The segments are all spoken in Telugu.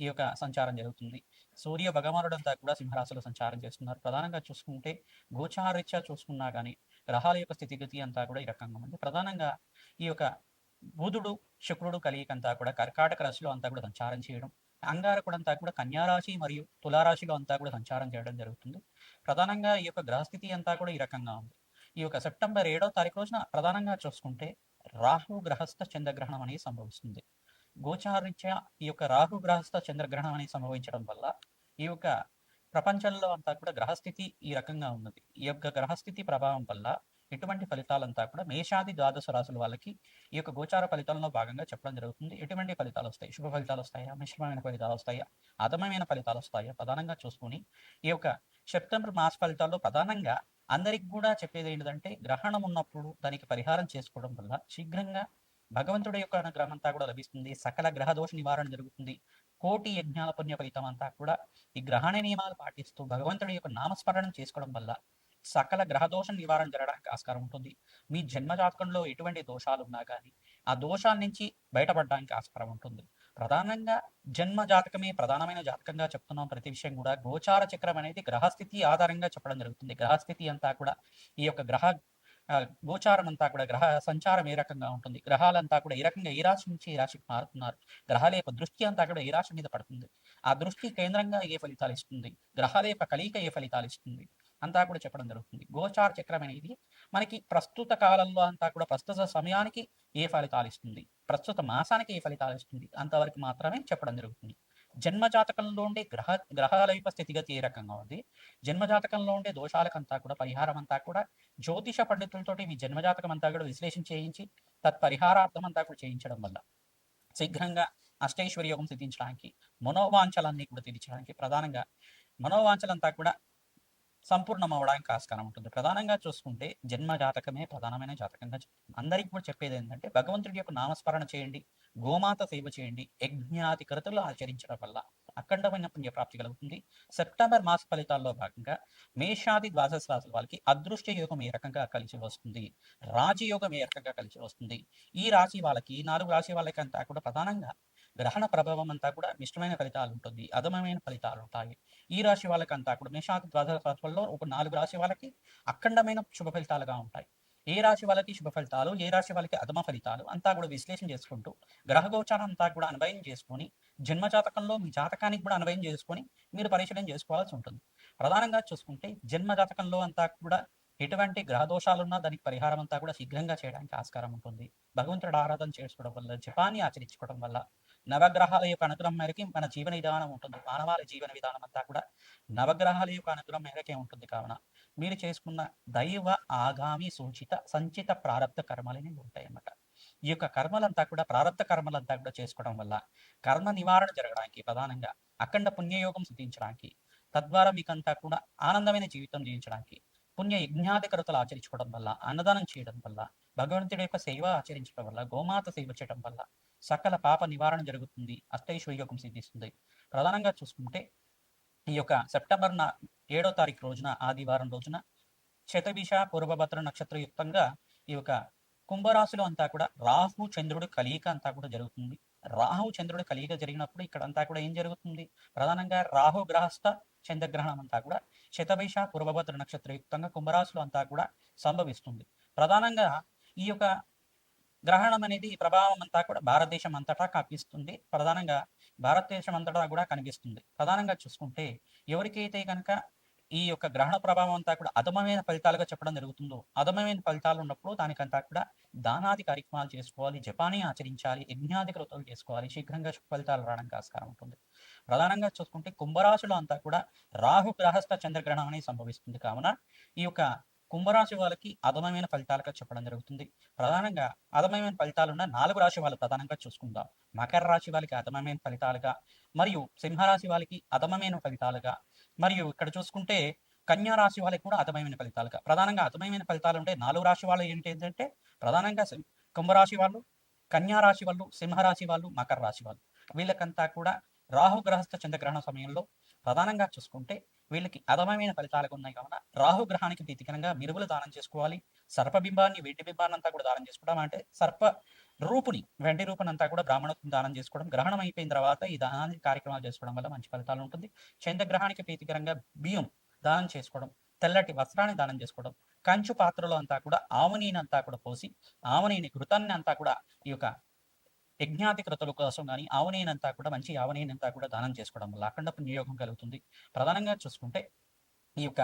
ఈ యొక్క సంచారం జరుగుతుంది. సూర్య భగవానుడు అంతా కూడా సింహరాశిలో సంచారం చేస్తున్నారు. ప్రధానంగా చూసుకుంటే గోచారీత్యా చూసుకున్నా కానీ గ్రహాల యొక్క స్థితిగతి అంతా కూడా ఈ రకంగా ఉంది. ప్రధానంగా ఈ యొక్క బుధుడు శుక్రుడు కలియిక అంతా కూడా కర్కాటక రాశిలో అంతా కూడా సంచారం చేయడం అంగారకుడు అంతా కూడా కన్యారాశి మరియు తులారాశిలో అంతా కూడా సంచారం చేయడం జరుగుతుంది. ప్రధానంగా ఈ యొక్క గ్రహస్థితి అంతా కూడా ఈ రకంగా ఉంది. ఈ యొక్క సెప్టెంబర్ ఏడో తారీఖు రోజున ప్రధానంగా చూసుకుంటే రాహు గ్రహస్థ చంద్రగ్రహణం అనేది సంభవిస్తుంది. గోచారీత్యా ఈ యొక్క రాహు గ్రహస్థ చంద్రగ్రహణం అనేది సంభవించడం వల్ల ఈ యొక్క ప్రపంచంలో అంతా కూడా గ్రహస్థితి ఈ రకంగా ఉన్నది. ఈ యొక్క గ్రహస్థితి ప్రభావం వల్ల ఎటువంటి ఫలితాలంతా కూడా మేషాది ద్వాదశ రాసుల వాళ్ళకి ఈ యొక్క గోచార ఫలితాలలో భాగంగా చెప్పడం జరుగుతుంది. ఎటువంటి ఫలితాలు వస్తాయి? శుభ ఫలితాలు వస్తాయా? మిశ్రమమైన ఫలితాలు వస్తాయా? అధమమైన ఫలితాలు వస్తాయా? ప్రధానంగా చూసుకుని ఈ యొక్క సెప్టెంబర్ మాస ఫలితాల్లో ప్రధానంగా అందరికి కూడా చెప్పేది ఏంటంటే గ్రహణం ఉన్నప్పుడు దానికి పరిహారం చేసుకోవడం వల్ల శీఘ్రంగా భగవంతుడి యొక్క అనుగ్రహం అంతా కూడా లభిస్తుంది. సకల గ్రహ దోష నివారణ జరుగుతుంది. కోటి యజ్ఞాల పుణ్య ఫలితం అంతా కూడా ఈ గ్రహణ నియమాలు పాటిస్తూ భగవంతుడి యొక్క నామస్మరణం చేసుకోవడం వల్ల సకల గ్రహదోషం నివారణ జరగడానికి ఆస్కారం ఉంటుంది. మీ జన్మ జాతకంలో ఎటువంటి దోషాలు ఉన్నా కానీ ఆ దోషాల నుంచి బయటపడడానికి ఆస్కారం ఉంటుంది. ప్రధానంగా జన్మ జాతకమే ప్రధానమైన జాతకంగా చెప్తున్నాం ప్రతి విషయం కూడా. గోచార చక్రం అనేది గ్రహస్థితి ఆధారంగా చెప్పడం జరుగుతుంది. గ్రహస్థితి అంతా కూడా ఈ యొక్క గ్రహ గోచారం అంతా కూడా గ్రహ సంచారం ఏ రకంగా ఉంటుంది? గ్రహాలంతా కూడా ఏ రకంగా ఏ రాశి నుంచి ఏ రాశికి మారుతున్నారు? గ్రహాల యొక్క దృష్టి అంతా కూడా ఏ రాశి మీద పడుతుంది? ఆ దృష్టి కేంద్రంగా ఏ ఫలితాలు ఇస్తుంది? గ్రహాల యొక్క కలయిక ఏ ఫలితాలు ఇస్తుంది? అంతా కూడా చెప్పడం జరుగుతుంది. గోచార చక్రం అనేది మనకి ప్రస్తుత కాలంలో అంతా కూడా ప్రస్తుత సమయానికి ఏ ఫలితాలు ఇస్తుంది? ప్రస్తుత మాసానికి ఏ ఫలితాలు ఇస్తుంది? అంతవరకు మాత్రమే చెప్పడం జరుగుతుంది. జన్మ జాతకంలో ఉండే గ్రహ గ్రహాల యొక్క స్థితిగతి ఏ రకంగా ఉంది? జన్మ జాతకంలో ఉండే దోషాలకంతా కూడా పరిహారం అంతా కూడా జ్యోతిష పండితులతోటి మీ జన్మజాతకం అంతా కూడా విశ్లేషణ చేయించి తత్పరిహారార్థం అంతా కూడా చేయించడం వల్ల శీఘ్రంగా అష్టైశ్వర్యోగం సిద్ధించడానికి మనోవాంఛలన్నీ కూడా తీర్చడానికి ప్రధానంగా మనోవాంఛలంతా కూడా సంపూర్ణం అవడానికి ఆస్కారం ఉంటుంది. ప్రధానంగా చూసుకుంటే జన్మ జాతకమే ప్రధానమైన జాతకంగా అందరికి కూడా చెప్పేది ఏంటంటే భగవంతుడి యొక్క నామస్మరణ చేయండి గోమాత సేవ చేయండి యజ్ఞాతి కృతులు ఆచరించడం వల్ల అఖండమైన పుణ్యప్రాప్తి కలుగుతుంది. సెప్టెంబర్ మాస ఫలితాల్లో భాగంగా మేషాది ద్వాదశ రాశుల వాళ్ళకి అదృష్ట యోగం ఏ రకంగా కలిసి వస్తుంది? రాజయోగం ఏ రకంగా కలిసి వస్తుంది? ఈ రాశి వాళ్ళకి నాలుగు రాశి వాళ్ళకి అంతా కూడా ప్రధానంగా గ్రహణ ప్రభావం అంతా కూడా మిష్టమైన ఫలితాలు ఉంటుంది అధమమైన ఫలితాలు ఉంటాయి. ఈ రాశి వాళ్ళకంతా కూడా మేషాకు ద్వాదశ రాశుల్లో ఒక నాలుగు రాశి వాళ్ళకి అఖండమైన శుభ ఫలితాలుగా ఉంటాయి. ఏ రాశి వాళ్ళకి శుభ ఫలితాలు ఏ రాశి వాళ్ళకి అధమ ఫలితాలు అంతా కూడా విశ్లేషణ చేసుకుంటూ గ్రహ గోచారం అంతా కూడా అన్వయం చేసుకొని జన్మ జాతకంలో మీ జాతకానికి కూడా అన్వయం చేసుకొని మీరు పరిశీలన చేసుకోవాల్సి ఉంటుంది. ప్రధానంగా చూసుకుంటే జన్మ జాతకంలో అంతా కూడా ఎటువంటి గ్రహ దోషాలున్నా దానికి పరిహారం అంతా కూడా శీఘ్రంగా చేయడానికి ఆస్కారం ఉంటుంది. భగవంతుడు ఆరాధన చేసుకోవడం వల్ల జపాన్ని ఆచరించుకోవడం వల్ల నవగ్రహాల యొక్క అనుగ్రహం మేరకి మన జీవన విధానం ఉంటుంది. మానవాళి జీవన విధానం అంతా కూడా నవగ్రహాల యొక్క అనుగ్రహం మేరకే ఉంటుంది. కావున మీరు చేసుకున్న దైవ ఆగామి సూచిత సంచిత ప్రారంభ కర్మలని ఉంటాయన్నమాట. ఈ యొక్క కర్మలంతా కూడా ప్రారంభ కర్మలంతా కూడా చేసుకోవడం వల్ల కర్మ నివారణ జరగడానికి ప్రధానంగా అఖండ పుణ్యయోగం సిద్ధించడానికి తద్వారా మీకంతా కూడా ఆనందమైన జీవితం జీవించడానికి పుణ్య యజ్ఞాధికరతలు ఆచరించుకోవడం వల్ల అన్నదానం చేయడం వల్ల భగవంతుడి యొక్క సేవ ఆచరించడం వల్ల గోమాత సేవ చేయడం వల్ల సకల పాప నివారణ జరుగుతుంది. అష్టైశ్వర్యోగం సిద్ధిస్తుంది. ప్రధానంగా చూసుకుంటే ఈ యొక్క సెప్టెంబర్ నా ఏడో తారీఖు రోజున ఆదివారం రోజున శతభిష పూర్వభద్ర నక్షత్రయుక్తంగా ఈ యొక్క కుంభరాశిలో అంతా కూడా రాహు చంద్రుడు కలియిక అంతా కూడా జరుగుతుంది. రాహు చంద్రుడు కలియిక జరిగినప్పుడు ఇక్కడ అంతా కూడా ఏం జరుగుతుంది? ప్రధానంగా రాహు గ్రహస్థ చంద్రగ్రహణం అంతా కూడా శతభిష పూర్వభద్ర నక్షత్రయుక్తంగా కుంభరాశిలో అంతా కూడా సంభవిస్తుంది. ప్రధానంగా ఈ యొక్క గ్రహణం అనేది ప్రభావం అంతా కూడా భారతదేశం అంతటా కనిపిస్తుంది. ప్రధానంగా భారతదేశం అంతటా కూడా కనిపిస్తుంది. ప్రధానంగా చూసుకుంటే ఎవరికైతే కనుక ఈ యొక్క గ్రహణ ప్రభావం అంతా కూడా అధమమైన ఫలితాలుగా చెప్పడం జరుగుతుందో అధమమైన ఫలితాలు ఉన్నప్పుడు దానికంతా కూడా దానాది కార్యక్రమాలు చేసుకోవాలి జపానీ ఆచరించాలి యజ్ఞాది కృతులు చేసుకోవాలి శీఘ్రంగా ఫలితాలు రావడానికి ఆస్కారం ఉంటుంది. ప్రధానంగా చూసుకుంటే కుంభరాశులు అంతా కూడా రాహు గ్రహస్థ చంద్రగ్రహణం అనేది సంభవిస్తుంది. కావున ఈ యొక్క కుంభరాశి వాళ్ళకి అధమమైన ఫలితాలుగా చెప్పడం జరుగుతుంది. ప్రధానంగా అధమమైన ఫలితాలున్న నాలుగు రాశి వాళ్ళు ప్రధానంగా చూసుకుందాం. మకర రాశి వాళ్ళకి అధమమైన ఫలితాలుగా మరియు సింహరాశి వాళ్ళకి అదమమైన ఫలితాలుగా మరియు ఇక్కడ చూసుకుంటే కన్యా రాశి వాళ్ళకి కూడా అదమైన ఫలితాలుగా. ప్రధానంగా అధమైన ఫలితాలు ఉంటే నాలుగు రాశి వాళ్ళు ఏంటి ఏంటంటే ప్రధానంగా కుంభరాశి వాళ్ళు కన్యా రాశి వాళ్ళు సింహరాశి వాళ్ళు మకర రాశి వాళ్ళు. వీళ్ళకంతా కూడా రాహు గ్రహస్థ చంద్రగ్రహణ సమయంలో ప్రధానంగా చూసుకుంటే వీళ్ళకి అధమమైన ఫలితాలు ఉన్నాయి కావున రాహు గ్రహానికి ప్రీతికరంగా మిరువులు దానం చేసుకోవాలి. సర్పబింబాన్ని వెండి బింబాన్ని అంతా కూడా దానం చేసుకోవడం అంటే సర్ప రూపుని వెండి రూపుని అంతా కూడా బ్రాహ్మణత్వం దానం చేసుకోవడం గ్రహణం అయిపోయిన తర్వాత ఈ దానాది కార్యక్రమాలు చేసుకోవడం వల్ల మంచి ఫలితాలు ఉంటుంది. చంద్రగ్రహానికి ప్రీతికరంగా బియ్యం దానం చేసుకోవడం తెల్లటి వస్త్రాన్ని దానం చేసుకోవడం కంచు పాత్రలో అంతా కూడా ఆవునీని అంతా కూడా పోసి ఆవనీని ఘృతాన్ని అంతా కూడా ఈ యొక్క యజ్ఞాతి కృతుల కోసం కానీ ఆవనేనంతా కూడా మంచి ఆవనేనంతా కూడా దానం చేసుకోవడం వల్ల అఖండ పుణ్యయోగం కలుగుతుంది. ప్రధానంగా చూసుకుంటే ఈ యొక్క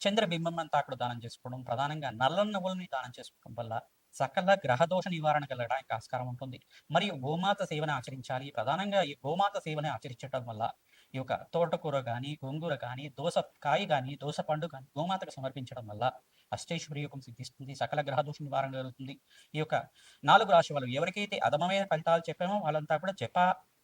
చంద్రబింబం అంతా కూడా దానం చేసుకోవడం ప్రధానంగా నల్ల నవ్వులని దానం చేసుకోవడం వల్ల సకల గ్రహదోష నివారణ కలగడానికి ఆస్కారం ఉంటుంది. మరియు గోమాత సేవను ఆచరించాలి. ప్రధానంగా ఈ గోమాత సేవను ఆచరించడం వల్ల ఈ యొక్క తోటకూర కానీ గోంగూర కానీ దోస కాయ కానీ దోస పండు కానీ గోమాతకు సమర్పించడం వల్ల అష్టైశ్వర్య యోగం సిద్ధిస్తుంది. సకల గ్రహదోష నివారణ కలుగుతుంది ఈ యొక్క నాలుగు రాశి వాళ్ళు ఎవరికైతే అధమమైన ఫలితాలు చెప్పామో వాళ్ళంతా కూడా జప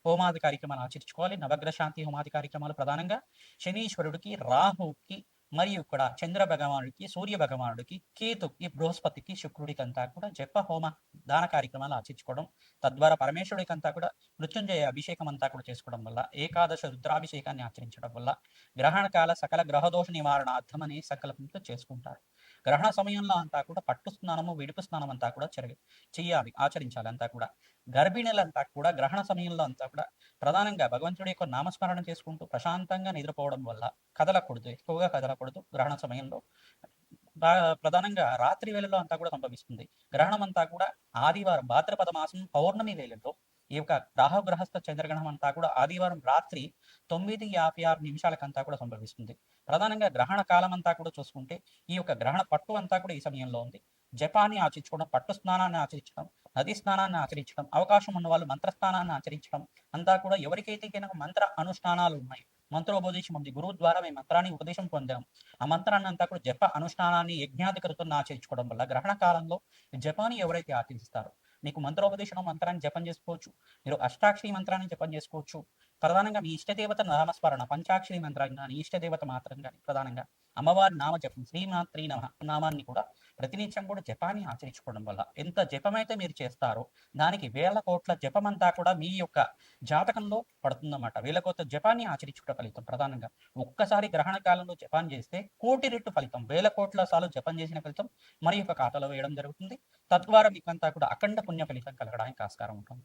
హోమాది కార్యక్రమాలు ఆచరించుకోవాలి. నవగ్రహ శాంతి హోమాది కార్యక్రమాలు ప్రధానంగా శనీశ్వరుడికి రాహుకి మరియు ఇక్కడ చంద్ర భగవానుడికి సూర్య భగవానుడికి కేతుకి బృహస్పతికి శుక్రుడికి అంతా కూడా జప హోమ దాన కార్యక్రమాలు ఆచరించుకోవడం తద్వారా పరమేశ్వరుడికి అంతా కూడా మృత్యుంజయ అభిషేకం అంతా కూడా చేసుకోవడం వల్ల ఏకాదశ రుద్రాభిషేకాన్ని ఆచరించడం వల్ల గ్రహణ కాల సకల గ్రహదోష నివారణార్థం అనే సంకల్పంతో చేసుకుంటారు. గ్రహణ సమయంలో అంతా కూడా పట్టు స్నానము విడుపు స్నానం అంతా కూడా చెరగ చెయ్యాలి ఆచరించాలి అంతా కూడా. గర్భిణులంతా కూడా గ్రహణ సమయంలో అంతా కూడా ప్రధానంగా భగవంతుడి యొక్క నామస్మరణ చేసుకుంటూ ప్రశాంతంగా నిద్రపోవడం వల్ల కదలకూడదు ఎక్కువగా కదలకూడదు గ్రహణ సమయంలో. ప్రధానంగా రాత్రి వేళలో అంతా కూడా సంభవిస్తుంది. గ్రహణం అంతా కూడా ఆదివారం భాద్రపద మాసం పౌర్ణమి వేళలో ఈ యొక్క రాహుగ్రహస్థ చంద్రగ్రహణం అంతా కూడా ఆదివారం రాత్రి తొమ్మిది యాభై ఆరు నిమిషాలకంతా కూడా సంభవిస్తుంది. ప్రధానంగా గ్రహణ కాలం అంతా కూడా చూసుకుంటే ఈ యొక్క గ్రహణ పట్టు అంతా కూడా ఈ సమయంలో ఉంది. జపాన్ని ఆచరించుకోవడం పట్టు స్నానాన్ని ఆచరించడం నది స్నానాన్ని ఆచరించడం అవకాశం ఉన్న వాళ్ళు మంత్ర స్నానాన్ని ఆచరించడం అంతా కూడా ఎవరికైతే కనుక మంత్ర అనుష్ఠానాలు ఉన్నాయి. మంత్రోపదేశం ఉంది. గురువు ద్వారా మేము మంత్రాన్ని ఉపదేశం పొందాం. ఆ మంత్రాన్ని అంతా కూడా జప అనుష్ఠానాన్ని యజ్ఞాధికృతులను ఆచరించుకోవడం వల్ల గ్రహణ కాలంలో జపాన్ని ఎవరైతే ఆచరిస్తారో మీకు మంత్రోపదేశం మంత్రాన్ని జపం చేసుకోవచ్చు. మీరు అష్టాక్షరి మంత్రాన్ని జపం చేసుకోవచ్చు. ప్రధానంగా మీ ఇష్టదేవత నామస్మరణ పంచాక్షరి మంత్రం కానీ ఇష్టదేవత మాత్రం కానీ ప్రధానంగా అమ్మవారి నామ జపం శ్రీమాత్రి నమ నామాన్ని కూడా ప్రతినిత్యం కూడా జపాన్ని ఆచరించుకోవడం వల్ల ఎంత జపమైతే మీరు చేస్తారో దానికి వేల కోట్ల జపమంతా కూడా మీ యొక్క జాతకంలో పడుతుందన్నమాట. వేల కోట్ల జపాన్ని ఆచరించుకున్న ఫలితం ప్రధానంగా ఒక్కసారి గ్రహణ కాలంలో జపాన్ చేస్తే కోటి రెట్టు ఫలితం వేల కోట్ల సార్లు జపం చేసిన ఫలితం మరి యొక్క ఖాతాలో వేయడం జరుగుతుంది. తద్వారా మీకంతా కూడా అఖండ పుణ్య ఫలితం కలగడానికి ఆస్కారం ఉంటుంది.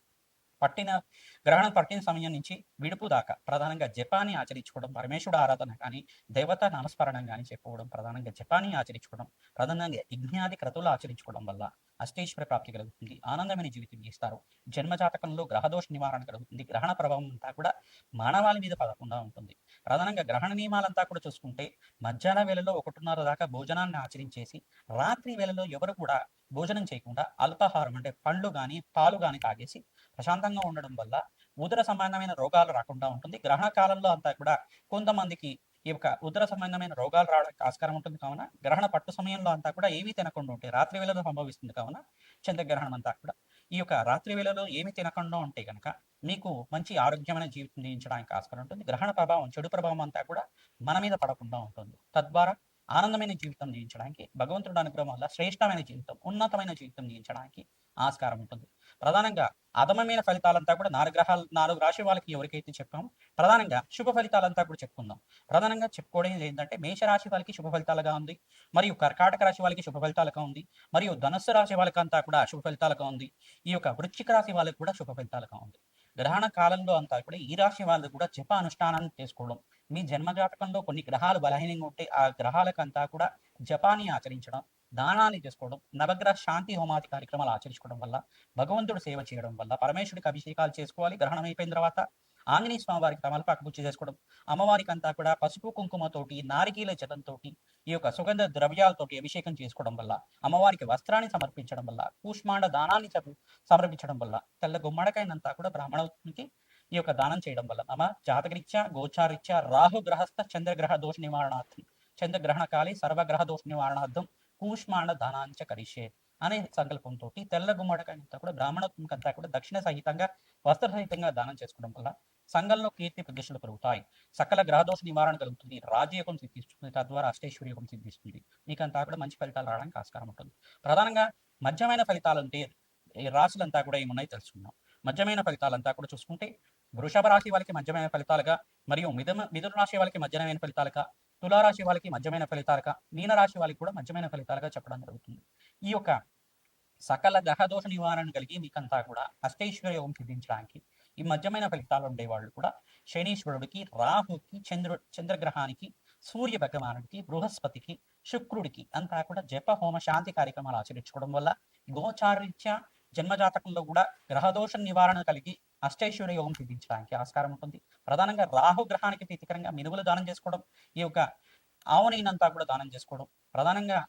పట్టిన గ్రహణం పట్టిన సమయం నుంచి విడుపు దాకా ప్రధానంగా జపాన్ని ఆచరించుకోవడం పరమేశ్వరుడు ఆరాధన కానీ దేవత నామస్మరణం కానీ చెప్పుకోవడం ప్రధానంగా జపాన్ని ఆచరించుకోవడం ప్రధానంగా యజ్ఞాది క్రతువులు ఆచరించుకోవడం వల్ల అష్టేశ్వర ప్రాప్తి కలుగుతుంది ఆనందమైన జీవితం గీస్తారు జన్మజాతకంలో గ్రహదోష నివారణ కలుగుతుంది గ్రహణ ప్రభావం అంతా కూడా మానవాళి మీద పడకుండా ఉంటుంది. ప్రధానంగా గ్రహణ నియమాలంతా కూడా చూసుకుంటే మధ్యాహ్న వేళలో ఒకటిన్నర దాకా భోజనాన్ని ఆచరించేసి రాత్రి వేళలో ఎవరు కూడా భోజనం చేయకుండా అల్పాహారం అంటే పండ్లు కానీ పాలు కానీ తాగేసి ప్రశాంతంగా ఉండడం వల్ల ఉదర సంబంధమైన రోగాలు రాకుండా ఉంటుంది. గ్రహణ కాలంలో అంతా కూడా కొంతమందికి ఈ యొక్క ఉదర సంబంధమైన రోగాలు రావడానికి ఆస్కారం ఉంటుంది కావున గ్రహణ పట్టు సమయంలో అంతా కూడా ఏమీ తినకుండా ఉంటే రాత్రి వేళలో సంభవిస్తుంది కావున చంద్రగ్రహణం అంతా కూడా. ఈ యొక్క రాత్రి వేళలో ఏమి తినకుండా ఉంటే కనుక మీకు మంచి ఆరోగ్యమైన జీవితం జీవించడానికి ఆస్కారం ఉంటుంది. గ్రహణ ప్రభావం చెడు ప్రభావం అంతా కూడా మన మీద పడకుండా ఉంటుంది. తద్వారా ఆనందమైన జీవితం జీవించడానికి భగవంతుడు అనుగ్రహం వల్ల శ్రేష్టమైన జీవితం ఉన్నతమైన జీవితం జీవించడానికి ఆస్కారం ఉంటుంది. ప్రధానంగా అధమమైన ఫలితాలంతా కూడా నాలుగు గ్రహాలు నాలుగు రాశి వాళ్ళకి ఎవరికైతే చెప్పాము ప్రధానంగా శుభ ఫలితాలంతా కూడా చెప్పుకుందాం. ప్రధానంగా చెప్పుకోవడం ఏంటంటే మేష రాశి వాళ్ళకి శుభ ఫలితాలుగా ఉంది మరియు కర్కాటక రాశి వాళ్ళకి శుభ ఫలితాలుగా ఉంది మరియు ధనుస్సు రాశి వాళ్ళకంతా కూడా శుభ ఫలితాలుగా ఉంది ఈ యొక్క వృశ్చిక రాశి వాళ్ళకి కూడా శుభ ఫలితాలుగా ఉంది. గ్రహణ కాలంలో అంతా కూడా ఈ రాశి వాళ్ళు కూడా జప అనుష్ఠానాన్ని చేసుకోవడం మీ జన్మ జాతకంలో కొన్ని గ్రహాలు బలహీనంగా ఉంటే ఆ గ్రహాలకంతా కూడా జపాన్ని ఆచరించడం దానాన్ని చేసుకోవడం నవగ్రహ శాంతి హోమాది కార్యక్రమాలు ఆచరించుకోవడం వల్ల భగవంతుడు సేవ చేయడం వల్ల పరమేశ్వరుడికి అభిషేకాలు చేసుకోవాలి గ్రహణం అయిపోయిన తర్వాత ఆంజనేయ స్వామి వారికి తమలపాకు పూజ చేసుకోవడం అమ్మవారికి అంతా కూడా పసుపు కుంకుమతోటి నారికీల జలంతోటి ఈ యొక్క సుగంధ ద్రవ్యాలతోటి అభిషేకం చేసుకోవడం వల్ల అమ్మవారికి వస్త్రాన్ని సమర్పించడం వల్ల కూష్మాండ దానాన్ని సమర్పించడం వల్ల తెల్ల గుమ్మడికాయనంతా కూడా బ్రాహ్మణునికి ఈ యొక్క దానం చేయడం వల్ల అమ్మ జాతకరీత్యా గోచారీత్యా రాహు గ్రహస్థ చంద్రగ్రహ దోష నివారణార్థం చంద్రగ్రహణ కాలి సర్వగ్రహ దోష నివారణార్థం కూష్మాండ దానాంచ కరిషే అనే సంకల్పంతో తెల్ల గుమ్మడికాయంతా కూడా బ్రాహ్మణత్వంకంతా కూడా దక్షిణ సహితంగా వస్త్ర సహితంగా దానం చేసుకోవడం వల్ల సంఘంలో కీర్తి ప్రతిష్టలు పెరుగుతాయి. సకల గ్రహదోష నివారణ కలుగుతుంది. రాజయోగం సిద్ధిస్తుంది. తద్వారా అష్టేశ్వరి యోగం సిద్ధిస్తుంది. మీకంతా కూడా మంచి ఫలితాలు రావడానికి ఆస్కారం ఉంటుంది. ప్రధానంగా మధ్యమైన ఫలితాలు అంటే ఈ రాశులంతా కూడా ఏమున్నాయి తెలుసుకుందాం. మధ్యమైన ఫలితాలంతా కూడా చూసుకుంటే వృషభ రాశి వాళ్ళకి మధ్యమైన ఫలితాలుగా మరియు మిథున మిథున రాశి వాళ్ళకి మధ్యమైన ఫలితాలుగా తులారాశి వాళ్ళకి మధ్యమైన ఫలితాలుగా మీన రాశి వాళ్ళకి కూడా మధ్యమైన ఫలితాలుగా చెప్పడం జరుగుతుంది. ఈ యొక్క సకల గ్రహదోష నివారణ కలిగి మీకంతా కూడా అష్టైశ్వర్య యోగం సిద్ధించడానికి ఈ మధ్యమైన ఫలితాలు ఉండేవాళ్ళు కూడా శనీశ్వరుడికి రాహుకి చంద్రు చంద్రగ్రహానికి సూర్య భగవానుడికి బృహస్పతికి శుక్రుడికి అంతా కూడా జప హోమ శాంతి కార్యక్రమాలు ఆచరించుకోవడం వల్ల గోచారీత్యా జన్మజాతకంలో కూడా గ్రహదోష నివారణ కలిగి అష్టైశ్వర్య యోగం చూపించడానికి ఆస్కారం ఉంటుంది. ప్రధానంగా రాహు గ్రహానికి ప్రీతికరంగా మినుగులు దానం చేసుకోవడం ఈ యొక్క ఆవునైనంతా కూడా దానం చేసుకోవడం ప్రధానంగా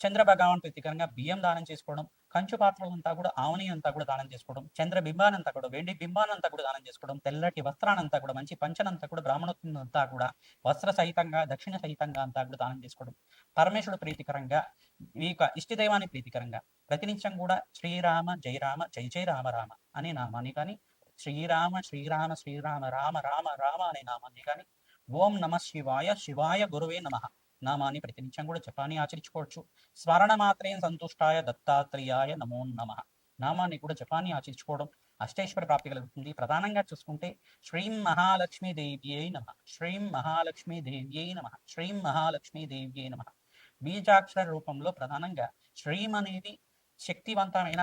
చంద్ర భగవాన్ ప్రీతికరంగా బియ్యం దానం చేసుకోవడం కంచు పాత్రలంతా కూడా ఆవుని అంతా కూడా దానం చేసుకోవడం చంద్ర బింబానంతా కూడా వెండి బింబానంతా కూడా దానం చేసుకోవడం తెల్లటి వస్త్రానంతా కూడా మంచి పంచనంతా కూడా బ్రాహ్మణత్వం కూడా వస్త్ర సహితంగా దక్షిణ సహితంగా అంతా కూడా దానం చేసుకోవడం. పరమేశ్వరుడు ప్రీతికరంగా ఈ యొక్క ఇష్టదైవాన్ని ప్రీతికరంగా ప్రతినిత్యం కూడా శ్రీరామ జయరామ జయ జయ రామ రామ అనే నామాన్ని కానీ శ్రీరామ శ్రీరామ శ్రీరామ రామ రామ రామ అనే నామాన్ని కానీ ఓం నమ శివాయ శివాయ గురువే నమ నామాన్ని ప్రతినిత్యం కూడా జపాన్ని ఆచరించుకోవచ్చు. స్మరణ మాత్రేం సంతుష్టాయ దత్తాత్రేయాయ నమో నమ నామాన్ని కూడా జపాన్ని ఆచరించుకోవడం అష్టేశ్వర ప్రాప్తి కలుగుతుంది. ప్రధానంగా చూసుకుంటే శ్రీం మహాలక్ష్మీ దేవ్యై నమ శ్రీం మహాలక్ష్మీ దేవ్యై నమ శ్రీం మహాలక్ష్మీ దేవ్యై నమ. బీజాక్షర రూపంలో ప్రధానంగా శ్రీం అనేది శక్తివంతమైన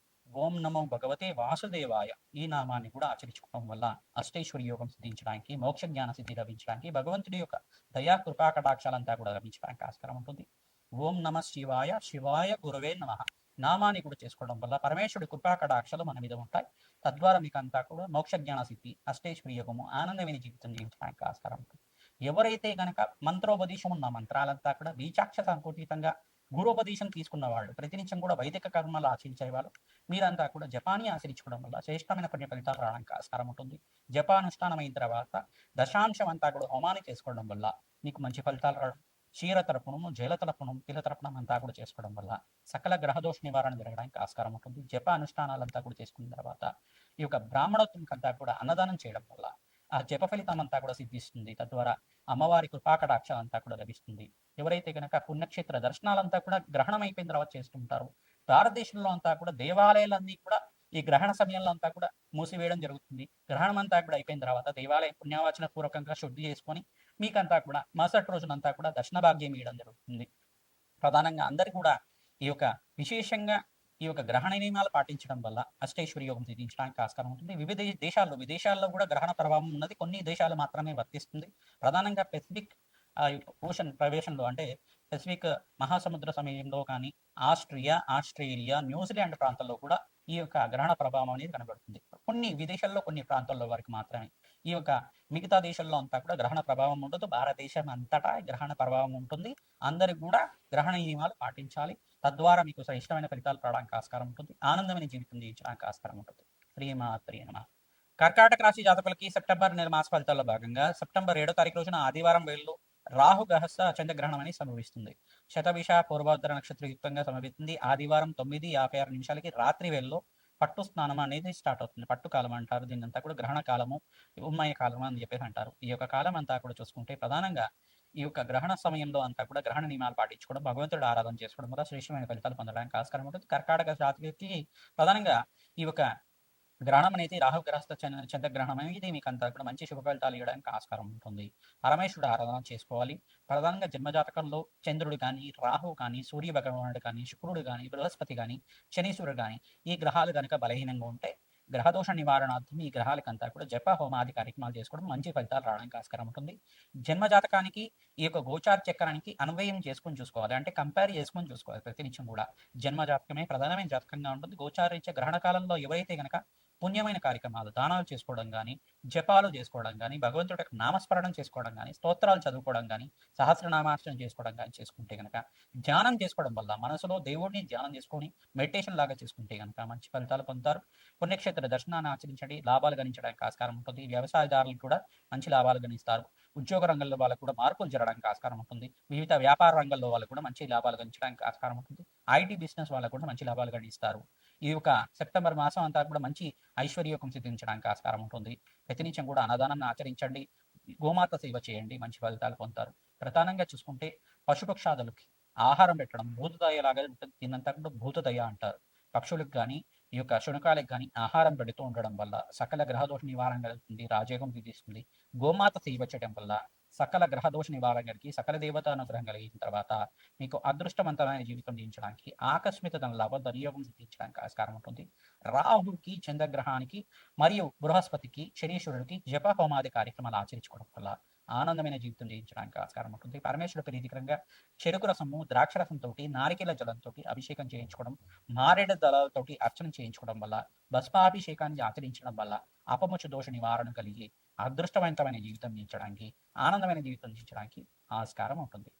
ఓం నమో భగవతే వాసుదేవాయ. ఈ నామాన్ని కూడా ఆచరించుకోవడం వల్ల అష్టేశ్వరి యోగం సిద్ధించడానికి మోక్ష జ్ఞాన సిద్ధి లభించడానికి భగవంతుడి యొక్క దయా కృపా కటాక్షాలంతా కూడా లభించడానికి ఆస్కారం ఉంటుంది. ఓం నమ శివాయ శివాయ గురవే నమ. నామాన్ని కూడా చేసుకోవడం వల్ల పరమేశ్వరుడి కృపా కటాక్షలు మన మీద ఉంటాయి. తద్వారా మీకు అంతా కూడా మోక్ష జ్ఞాన సిద్ధి అష్టేశ్వరి యోగము ఆనందమైన జీవితం జీవించడానికి ఆస్కారం ఉంటుంది. ఎవరైతే గనక మంత్రోపదేశం ఉన్న మంత్రాలంతా కూడా బీచాక్ష సంకుటితంగా గురోపదేశం తీసుకున్న వాళ్ళు ప్రతినిత్యం కూడా వైదిక కర్మలు ఆచరించే వాళ్ళు. మీరంతా కూడా జపాన్ని ఆచరించుకోవడం వల్ల శ్రేష్టమైన పుణ్య ఫలితాలు రావడానికి ఆస్కారం ఉంటుంది. జపానుష్ఠానం తర్వాత దశాంశం అంతా కూడా హోమాన్ని చేసుకోవడం వల్ల మీకు మంచి ఫలితాలు రావడం క్షీర తరపునము జల తరపునం తిల తరపునం అంతా కూడా చేసుకోవడం వల్ల సకల గ్రహదోష నివారణ జరగడానికి ఆస్కారం ఉంటుంది. జప అనుష్ఠానాలంతా కూడా చేసుకున్న తర్వాత ఈ యొక్క బ్రాహ్మణత్వం అంతా కూడా అన్నదానం చేయడం వల్ల ఆ జప ఫలితం అంతా కూడా సిద్ధిస్తుంది. తద్వారా అమ్మవారి కృపాకటాక్షం అంతా కూడా లభిస్తుంది. ఎవరైతే కనుక పుణ్యక్షేత్ర దర్శనాలంతా కూడా గ్రహణం అయిపోయిన తర్వాత చేసుకుంటారు భారతదేశంలో అంతా కూడా దేవాలయాలన్నీ కూడా ఈ గ్రహణ సమయంలో అంతా కూడా మూసివేయడం జరుగుతుంది. గ్రహణం అంతా కూడా అయిపోయిన తర్వాత దేవాలయం పుణ్యవాచన పూర్వకంగా శుద్ధి చేసుకొని మీకంతా కూడా మరుసటి రోజునంతా కూడా దర్శన భాగ్యం ఇవ్వడం జరుగుతుంది. ప్రధానంగా అందరు కూడా ఈ యొక్క విశేషంగా ఈ యొక్క గ్రహణ నియమాలు పాటించడం వల్ల అష్టేశ్వరి యోగం సిద్ధించడానికి ఆస్కారం ఉంటుంది. వివిధ దేశాల్లో విదేశాల్లో కూడా గ్రహణ ప్రభావం ఉన్నది. కొన్ని దేశాలు మాత్రమే వర్తిస్తుంది. ప్రధానంగా పెసిఫిక్ ఓషన్ ప్రవేశంలో అంటే పెసిఫిక్ మహాసముద్ర సమయంలో కానీ ఆస్ట్రియా ఆస్ట్రేలియా న్యూజిలాండ్ ప్రాంతాల్లో కూడా ఈ యొక్క గ్రహణ ప్రభావం అనేది కనబడుతుంది. కొన్ని విదేశాల్లో కొన్ని ప్రాంతాల్లో వరకు మాత్రమే. ఈ యొక్క మిగతా దేశాల్లో అంతా కూడా గ్రహణ ప్రభావం ఉండదు. భారతదేశం అంతటా గ్రహణ ప్రభావం ఉంటుంది. అందరికి కూడా గ్రహణ నియమాలు పాటించాలి. తద్వారా మీకు ఇష్టమైన ఫలితాలు రావడానికి ఆస్కారం ఉంటుంది. ఆనందమైన జీవితం జీవించడానికి ఆస్కారం ఉంటుంది. శ్రీమాత్రి కర్కాటక రాశి జాతకులకి సెప్టెంబర్ నెల మాస ఫలితాల్లో భాగంగా సెప్టెంబర్ ఏడో తారీఖు రోజున ఆదివారం వేళ్ళు రాహు గ్రహస్థ చంద్రగ్రహణం అని సంభవిస్తుంది శతభిష పూర్వోత్తర నక్షత్రయుక్తంగా సంభవిస్తుంది ఆదివారం తొమ్మిది యాభై ఆరు నిమిషాలకి రాత్రి వేళలో పట్టు స్నానం అనేది స్టార్ట్ అవుతుంది. పట్టు కాలం అంటారు. దీని అంతా కూడా గ్రహణ కాలము ఉమ్మయ కాలము అని చెప్పేసి అంటారు. ఈ యొక్క కాలం అంతా కూడా చూసుకుంటే ప్రధానంగా ఈ యొక్క గ్రహణ సమయంలో అంతా కూడా గ్రహణ నియమాలు పాటించుకోవడం భగవంతుడు ఆరాధన చేసుకోవడం వల్ల శ్రేష్టమైన ఫలితాలు పొందడానికి ఆస్కారం ఉంటుంది. కర్కాటక జాతికి ప్రధానంగా ఈ యొక్క గ్రహణం అనేది రాహుగ్రహస్థ చంద్ర చంద్రగ్రహణం అనేది మీకు అంతా కూడా మంచి శుభ ఫలితాలు ఇవ్వడానికి ఆస్కారం ఉంటుంది. పరమేశ్వరుడు ఆరాధన చేసుకోవాలి. ప్రధానంగా జన్మజాతకంలో చంద్రుడు కానీ రాహు కానీ సూర్య భగవానుడు కానీ శుక్రుడు కానీ బృహస్పతి కానీ శనీశ్వరుడు కానీ ఈ గ్రహాలు కనుక బలహీనంగా ఉంటే గ్రహదోష నివారణార్థం ఈ గ్రహాలకంతా కూడా జప హోమాది కార్యక్రమాలు చేసుకోవడం మంచి ఫలితాలు రావడానికి ఆస్కారం ఉంటుంది. జన్మజాతకానికి ఈ యొక్క గోచార చక్రానికి అన్వయం చేసుకొని చూసుకోవాలి. అంటే కంపేర్ చేసుకొని చూసుకోవాలి ప్రతి నిత్యం కూడా. జన్మజాతకమే ప్రధానమైన జాతకంగా ఉంటుంది. గోచారించే గ్రహణ కాలంలో ఎవరైతే గనక పుణ్యమైన కార్యక్రమాలు దానాలు చేసుకోవడం కానీ జపాలు చేసుకోవడం కానీ భగవంతుడి యొక్క నామస్మరణం చేసుకోవడం కానీ స్తోత్రాలు చదువుకోవడం కానీ సహస్రనామార్చన చేసుకోవడం కానీ చేసుకుంటే కనుక ధ్యానం చేసుకోవడం వల్ల మనసులో దేవుడిని ధ్యానం చేసుకొని మెడిటేషన్ లాగా చేసుకుంటే కనుక మంచి ఫలితాలు పొందుతారు. పుణ్యక్షేత్ర దర్శనాన్ని ఆచరించండి. లాభాలు గణించడానికి ఆస్కారం ఉంటుంది. వ్యవసాయదారులు కూడా మంచి లాభాలు గణిస్తారు. ఉద్యోగ రంగంలో వాళ్ళకు కూడా మార్పులు జరగడానికి ఆస్కారం ఉంటుంది. వివిధ వ్యాపార రంగంలో వాళ్ళకు కూడా మంచి లాభాలు గణించడానికి ఆస్కారం ఉంటుంది. ఐటీ బిజినెస్ వాళ్ళకు కూడా మంచి లాభాలు గణిస్తారు. ఈ యొక్క సెప్టెంబర్ మాసం అంతా కూడా మంచి ఐశ్వర్యోగం సిద్ధించడానికి ఆస్కారం ఉంటుంది. ప్రతినిత్యం కూడా అన్నదానాన్ని ఆచరించండి. గోమాత సేవ చేయండి. మంచి ఫలితాలు పొందుతారు. ప్రధానంగా చూసుకుంటే పశుపక్షాదులకి ఆహారం పెట్టడం భూతదయ లాగా ఉంటుంది దీనంతా భూతదయ అంటారు. పక్షులకు కానీ ఈ యొక్క శునకాలకు కానీ ఆహారం పెడుతూ ఉండడం వల్ల సకల గ్రహదోష నివారణ కలుగుతుంది. రాజయోగం విధిస్తుంది గోమాత సేవ చేయడం వల్ల సకల గ్రహదోష నివారణ కలిగి సకల దేవత అనుగ్రహం కలిగిన తర్వాత మీకు అదృష్టవంతమైన జీవితం జీవించడానికి ఆకస్మిక ధన లాభ ధనియోగం సిద్ధించడానికి ఆస్కారం ఉంటుంది. రాహుకి చంద్రగ్రహానికి మరియు బృహస్పతికి శనీశ్వరుడికి జప హోమాది కార్యక్రమాలు ఆచరించుకోవడం వల్ల ఆనందమైన జీవితం జీవించడానికి ఆస్కారం ఉంటుంది. పరమేశ్వరుడు ప్రీతికరంగా చెరుకు రసము ద్రాక్ష రసంతో నారికేల జలంతో అభిషేకం చేయించుకోవడం మారేడు దళాలతోటి అర్చన చేయించుకోవడం వల్ల భస్మాభిషేకాన్ని ఆచరించడం వల్ల అపముచ దోష నివారణ కలిగి అదృష్టవంతమైన జీవితం జీవించడానికి ఆనందమైన జీవితం జీవించడానికి ఆస్కారం ఉంటుంది.